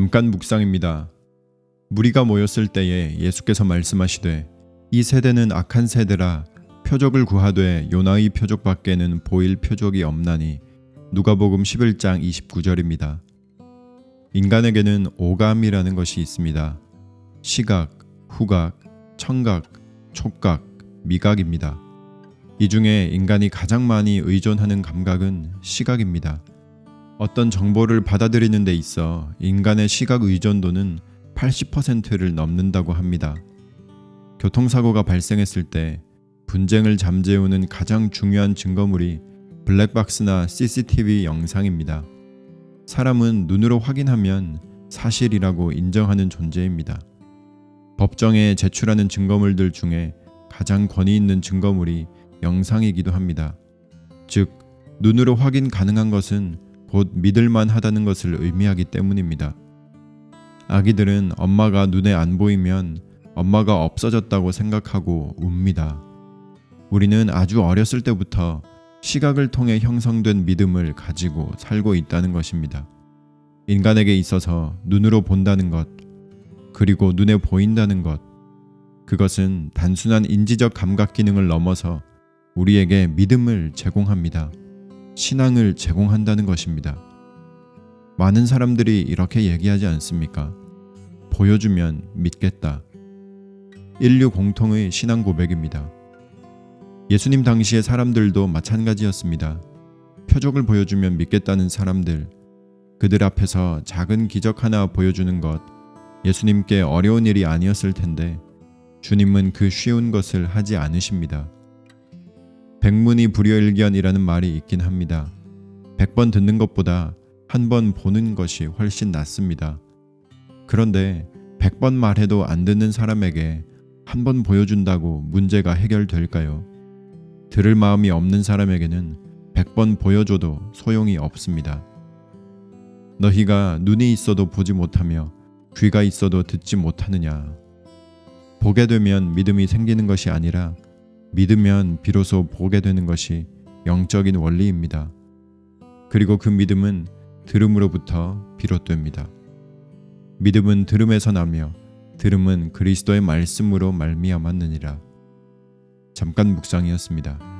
잠깐 묵상입니다. 무리가 모였을 때에 예수께서 말씀하시되 이 세대는 악한 세대라 표적을 구하되 요나의 표적 밖에는 보일 표적이 없나니 누가복음 11장 29절입니다. 인간에게는 오감이라는 것이 있습니다. 시각, 후각, 청각, 촉각, 미각입니다. 이 중에 인간이 가장 많이 의존하는 감각은 시각입니다. 어떤 정보를 받아들이는 데 있어 인간의 시각 의존도는 80%를 넘는다고 합니다. 교통사고가 발생했을 때 분쟁을 잠재우는 가장 중요한 증거물이 블랙박스나 CCTV 영상입니다. 사람은 눈으로 확인하면 사실이라고 인정하는 존재입니다. 법정에 제출하는 증거물들 중에 가장 권위 있는 증거물이 영상이기도 합니다. 즉, 눈으로 확인 가능한 것은 곧 믿을만 하다는 것을 의미하기 때문입니다. 아기들은 엄마가 눈에 안 보이면 엄마가 없어졌다고 생각하고 웁니다. 우리는 아주 어렸을 때부터 시각을 통해 형성된 믿음을 가지고 살고 있다는 것입니다. 인간에게 있어서 눈으로 본다는 것, 그리고 눈에 보인다는 것, 그것은 단순한 인지적 감각 기능을 넘어서 우리에게 믿음을 제공합니다. 신앙을 제공한다는 것입니다. 많은 사람들이 이렇게 얘기하지 않습니까? 보여주면 믿겠다. 인류 공통의 신앙 고백입니다. 예수님 당시의 사람들도 마찬가지였습니다. 표적을 보여주면 믿겠다는 사람들, 그들 앞에서 작은 기적 하나 보여주는 것, 예수님께 어려운 일이 아니었을 텐데, 주님은 그 쉬운 것을 하지 않으십니다. 백문이 불여일견이라는 말이 있긴 합니다. 백 번 듣는 것보다 한 번 보는 것이 훨씬 낫습니다. 그런데 백 번 말해도 안 듣는 사람에게 한 번 보여준다고 문제가 해결될까요? 들을 마음이 없는 사람에게는 백 번 보여줘도 소용이 없습니다. 너희가 눈이 있어도 보지 못하며 귀가 있어도 듣지 못하느냐. 보게 되면 믿음이 생기는 것이 아니라 믿으면 비로소 보게 되는 것이 영적인 원리입니다. 그리고 그 믿음은 들음으로부터 비롯됩니다. 믿음은 들음에서 나며 들음은 그리스도의 말씀으로 말미암았느니라. 잠깐 묵상이었습니다.